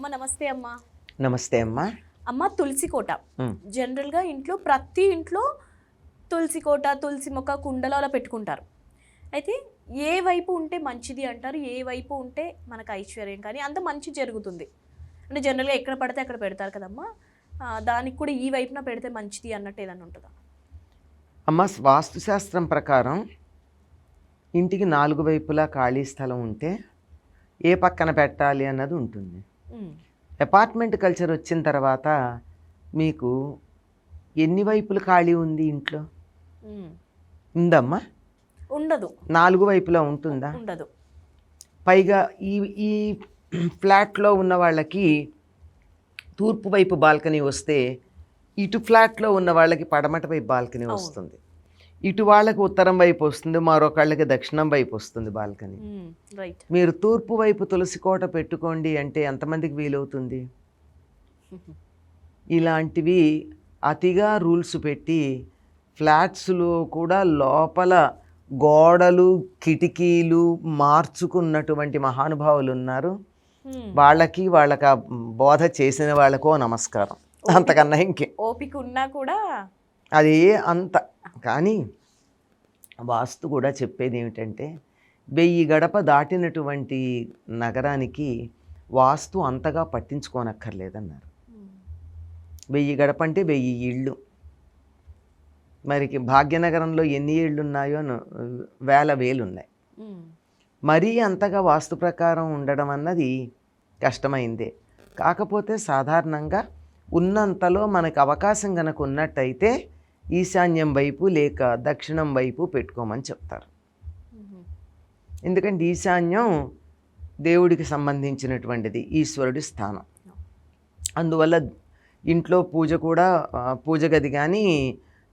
అమ్మ నమస్తే అమ్మ. నమస్తే అమ్మా. అమ్మ తులసి కోట. జనరల్గా ఇంట్లో ప్రతి ఇంట్లో తులసి కోట తులసి మొక్క కుండలో అలా పెట్టుకుంటారు. అయితే ఏ వైపు ఉంటే మంచిది అంటారు ఏ వైపు ఉంటే మనకు ఐశ్వర్యం కానీ అంత మంచి జరుగుతుంది. అంటే జనరల్గా ఎక్కడ పడితే అక్కడ పెడతారు కదమ్మా. దానికి కూడా ఈ వైపున పెడితే మంచిది అన్నట్టు ఏదన్నా ఉంటుందా? అమ్మ వాస్తుశాస్త్రం ప్రకారం ఇంటికి నాలుగు వైపులా ఖాళీ స్థలం ఉంటే ఏ పక్కన పెట్టాలి అన్నది ఉంటుంది. అపార్ట్మెంట్ కల్చర్ వచ్చిన తర్వాత మీకు ఎన్ని వైపులు ఖాళీ ఉంది ఇంట్లో. ఉందమ్మా? ఉండదు. నాలుగు వైపులా ఉంటుందా? ఉండదు. పైగా ఈ ఈ ఫ్లాట్లో ఉన్న వాళ్ళకి తూర్పు వైపు బాల్కనీ వస్తే ఇటు ఫ్లాట్లో ఉన్న వాళ్ళకి పడమట వైపు బాల్కనీ. వస్తుంది. ఇటు వాళ్ళకి ఉత్తరం వైపు వస్తుంది మరొకళ్ళకి దక్షిణం వైపు వస్తుంది బాల్కనీ. రైట్ మీరు తూర్పు వైపు తులసి కోట పెట్టుకోండి అంటే ఎంతమందికి వీలవుతుంది? ఇలాంటివి అతిగా రూల్స్ పెట్టి ఫ్లాట్స్లో కూడా లోపల గోడలు కిటికీలు మార్చుకున్నటువంటి మహానుభావులు ఉన్నారు. వాళ్ళకి వాళ్ళకి ఆ బోధ చేసిన వాళ్ళకో నమస్కారం. అంతకన్నా ఇంకే. ఓపిక ఉన్నా కూడా అది అంత కానీ వాస్తు కూడా చెప్పేది ఏమిటంటే వెయ్యి గడప దాటినటువంటి నగరానికి వాస్తు అంతగా పట్టించుకోనక్కర్లేదన్నారు. వెయ్యి గడప అంటే వెయ్యి ఇళ్ళు. మరికి భాగ్యనగరంలో ఎన్ని ఇళ్ళు ఉన్నాయో వేల వేలు ఉన్నాయి మరీ అంతగా వాస్తు ప్రకారం ఉండడం అన్నది కష్టమైందే. కాకపోతే సాధారణంగా ఉన్నంతలో మనకు అవకాశం కనుక ఉన్నట్టయితే ఈశాన్యం వైపు లేక దక్షిణం వైపు పెట్టుకోమని చెప్తారు. ఎందుకంటే ఈశాన్యం దేవుడికి సంబంధించినటువంటిది ఈశ్వరుడి స్థానం అందువల్ల ఇంట్లో పూజ కూడా పూజ గది కానీ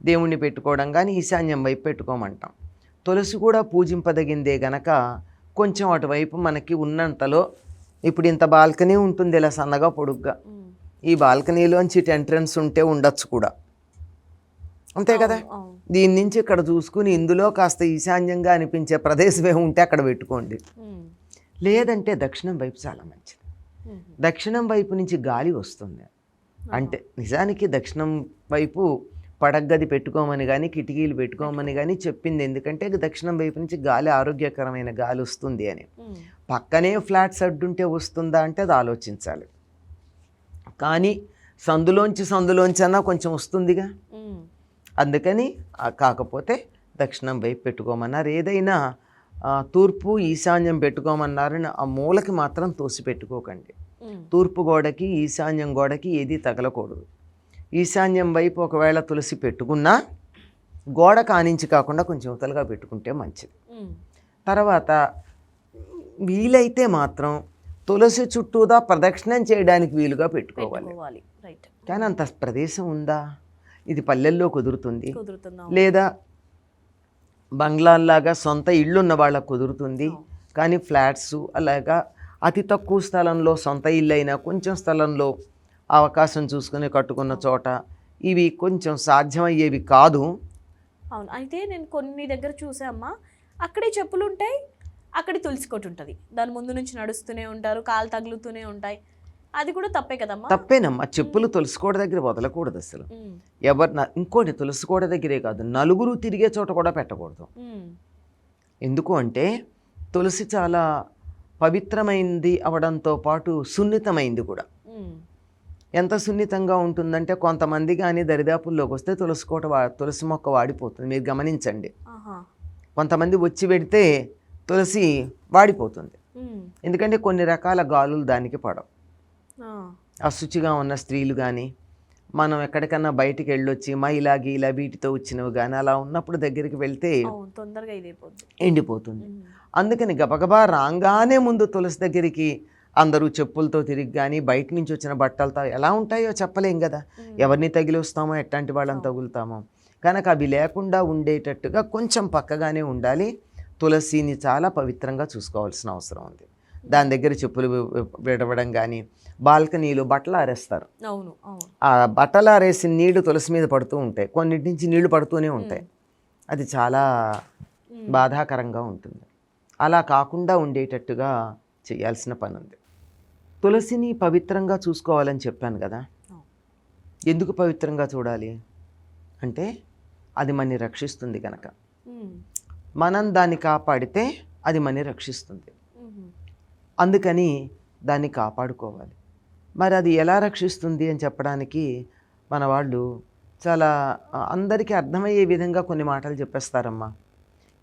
దేవుణ్ణి పెట్టుకోవడం కానీ ఈశాన్యం వైపు పెట్టుకోమంటాం తులసి కూడా పూజింపదగిందే గనక కొంచెం అటువైపు మనకి ఉన్నంతలో ఇప్పుడు ఇంత బాల్కనీ ఉంటుంది ఇలా సన్నగా పొడుగ్గా. ఈ బాల్కనీలోంచి ఇటు ఎంట్రన్స్ ఉంటే ఉండొచ్చు కూడా అంతే కదా? దీని నుంచి ఇక్కడ చూసుకుని ఇందులో కాస్త ఈశాన్యంగా అనిపించే ప్రదేశం ఏమి ఉంటే అక్కడ పెట్టుకోండి. లేదంటే దక్షిణం వైపు చాలా మంచిది. దక్షిణం వైపు నుంచి గాలి వస్తుంది. అంటే నిజానికి దక్షిణం వైపు పడగ్గది పెట్టుకోమని కానీ కిటికీలు పెట్టుకోమని కానీ చెప్పింది. ఎందుకంటే దక్షిణం వైపు నుంచి గాలి ఆరోగ్యకరమైన గాలి వస్తుంది అని. పక్కనే ఫ్లాట్స్ అడ్డుంటే వస్తుందా అంటే అది ఆలోచించాలి. కానీ సందులోంచి సందులోంచి అన్నా కొంచెం వస్తుందిగా. అందుకని కాకపోతే దక్షిణం వైపు పెట్టుకోమన్నారు. ఏదైనా తూర్పు ఈశాన్యం పెట్టుకోమన్నారని ఆ మూలకి మాత్రం తోసి పెట్టుకోకండి. తూర్పు గోడకి ఈశాన్యం గోడకి ఏది తగలకూడదు. ఈశాన్యం వైపు ఒకవేళ తులసి పెట్టుకున్నా గోడ కానించి కాకుండా కొంచెం ఉతలుగా పెట్టుకుంటే మంచిది. తర్వాత వీలైతే మాత్రం తులసి చుట్టూదా ప్రదక్షిణం చేయడానికి వీలుగా పెట్టుకోవాలి. కానీ అంత ప్రదేశం ఉందా? ఇది పల్లెల్లో కుదురుతుంది. కుదురుతుందా లేదా బంగ్లాల్లాగా సొంత ఇళ్ళు ఉన్న వాళ్ళకు కుదురుతుంది. కానీ ఫ్లాట్స్ అలాగా అతి తక్కువ స్థలంలో సొంత ఇల్లు అయినా కొంచెం స్థలంలో అవకాశం చూసుకుని కట్టుకున్న చోట ఇవి కొంచెం సాధ్యమయ్యేవి కాదు. అవును. అయితే నేను కొన్ని దగ్గర చూసామ్మా అక్కడే చెప్పులు ఉంటాయి అక్కడే తులసి కొట్టు ఉంటుంది. దాని ముందు నుంచి నడుస్తూనే ఉంటారు కాలు తగులుతూనే ఉంటాయి. అది కూడా తప్పే కదమ్మా తప్పేనమ్మా చెప్పులు తులసికోట దగ్గర వదలకూడదు అసలు. ఎవరు ఇంకోటి తులసికోట దగ్గరే కాదు నలుగురు తిరిగే చోట కూడా పెట్టకూడదు. ఎందుకు అంటే తులసి చాలా పవిత్రమైంది అవడంతో పాటు సున్నితమైంది కూడా. ఎంత సున్నితంగా ఉంటుందంటే కొంతమంది కానీ దరిదాపుల్లోకి వస్తే తులసి కోట వా తులసి మొక్క వాడిపోతుంది మీరు గమనించండి కొంతమంది వచ్చి పెడితే తులసి వాడిపోతుంది. ఎందుకంటే కొన్ని రకాల గాలులు దానికి పడవు. అశుచిగా ఉన్న స్త్రీలు కానీ మనం ఎక్కడికన్నా బయటికి వెళ్ళొచ్చి మహిళా గీలా వీటితో వచ్చినవి కానీ అలా ఉన్నప్పుడు దగ్గరికి వెళ్తే తొందరగా ఎండిపోతుంది. అందుకని గబగబా రాగానే ముందు తులసి దగ్గరికి అందరూ చెప్పులతో తిరిగి కానీ బయట నుంచి వచ్చిన బట్టలతో ఎలా ఉంటాయో చెప్పలేం కదా. ఎవరిని తగిలి వస్తామో ఎట్లాంటి వాళ్ళని తగులుతామో. కనుక అవి లేకుండా ఉండేటట్టుగా కొంచెం పక్కగానే ఉండాలి. తులసిని చాలా పవిత్రంగా చూసుకోవాల్సిన అవసరం ఉంది. దాని దగ్గర చెప్పులు విడవడం కానీ బాల్కనీలో బట్టలు ఆరేస్తారు. ఆ బట్టలు ఆరేసిన నీళ్ళు తులసి మీద పడుతూ ఉంటాయి. కొన్నిటి నుంచి నీళ్ళు పడుతూనే ఉంటాయి. అది చాలా. బాధాకరంగా ఉంటుంది. అలా కాకుండా ఉండేటట్టుగా చేయాల్సిన పని ఉంది తులసిని పవిత్రంగా చూసుకోవాలని చెప్పాను కదా. ఎందుకు పవిత్రంగా చూడాలి? అంటే అది మనని రక్షిస్తుంది కనుక. మనం దాన్ని కాపాడితే అది మనని రక్షిస్తుంది. అందుకని దాన్ని కాపాడుకోవాలి మరి అది ఎలా రక్షిస్తుంది అని చెప్పడానికి మన వాళ్ళు చాలా అందరికీ అర్థమయ్యే విధంగా కొన్ని మాటలు చెప్పేస్తారమ్మా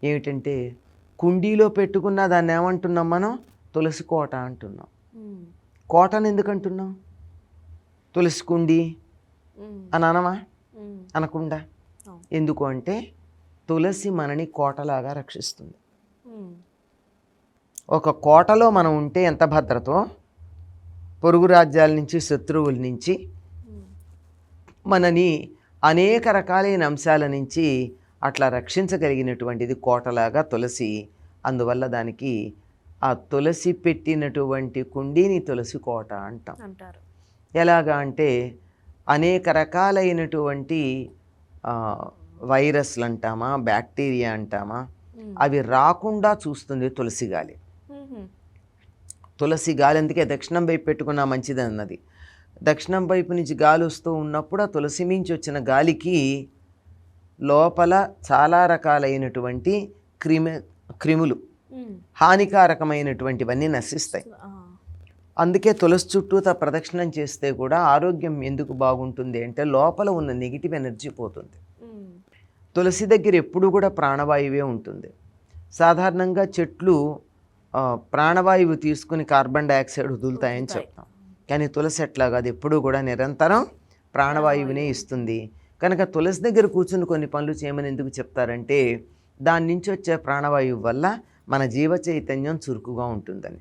ఏమిటంటే కుండీలో పెట్టుకున్న దాన్ని ఏమంటున్నాం మనం తులసి కోట అంటున్నాం. కోటను ఎందుకు అంటున్నాం తులసి కుండి. అని అనమా. అనకుండా. ఎందుకు అంటే తులసి మనని కోటలాగా రక్షిస్తుంది. ఒక కోటలో మనం ఉంటే ఎంత భద్రతో పొరుగు రాజ్యాల నుంచి శత్రువుల నుంచి. మనని అనేక రకాలైన అంశాల నుంచి అట్లా రక్షించగలిగినటువంటిది కోటలాగా తులసి అందువల్ల దానికి ఆ తులసి పెట్టినటువంటి కుండీని తులసి కోట అంటాం అంటారు ఎలాగా అంటే అనేక రకాలైనటువంటి వైరస్లు అంటామా బ్యాక్టీరియా అంటామా. అవి రాకుండా చూస్తుంది తులసి గాలి. తులసి గాలి అందుకే దక్షిణం వైపు పెట్టుకున్నా మంచిది అన్నది దక్షిణం వైపు నుంచి గాలి వస్తూ ఉన్నప్పుడు ఆ తులసి మించి వచ్చిన గాలికి లోపల చాలా రకాలైనటువంటి క్రిమి క్రిములు. హానికారకమైనటువంటివన్నీ నశిస్తాయి. అందుకే తులసి చుట్టూతా ప్రదక్షిణం చేస్తే కూడా ఆరోగ్యం ఎందుకు బాగుంటుంది అంటే లోపల ఉన్న నెగిటివ్ ఎనర్జీ పోతుంది. తులసి దగ్గర ఎప్పుడు కూడా ప్రాణవాయువే ఉంటుంది సాధారణంగా చెట్లు ప్రాణవాయువు తీసుకుని కార్బన్ డైఆక్సైడ్ వదులుతాయని వదులుతాయి. చెప్తాం. కానీ తులసి ఎట్లా కాదు ఎప్పుడూ కూడా నిరంతరం ప్రాణవాయువునే ఇస్తుంది. కనుక తులసి దగ్గర కూర్చుని కొన్ని పనులు చేయమని ఎందుకు చెప్తారంటే దాని నుంచి వచ్చే ప్రాణవాయువు వల్ల మన జీవ చైతన్యం చురుకుగా ఉంటుందని.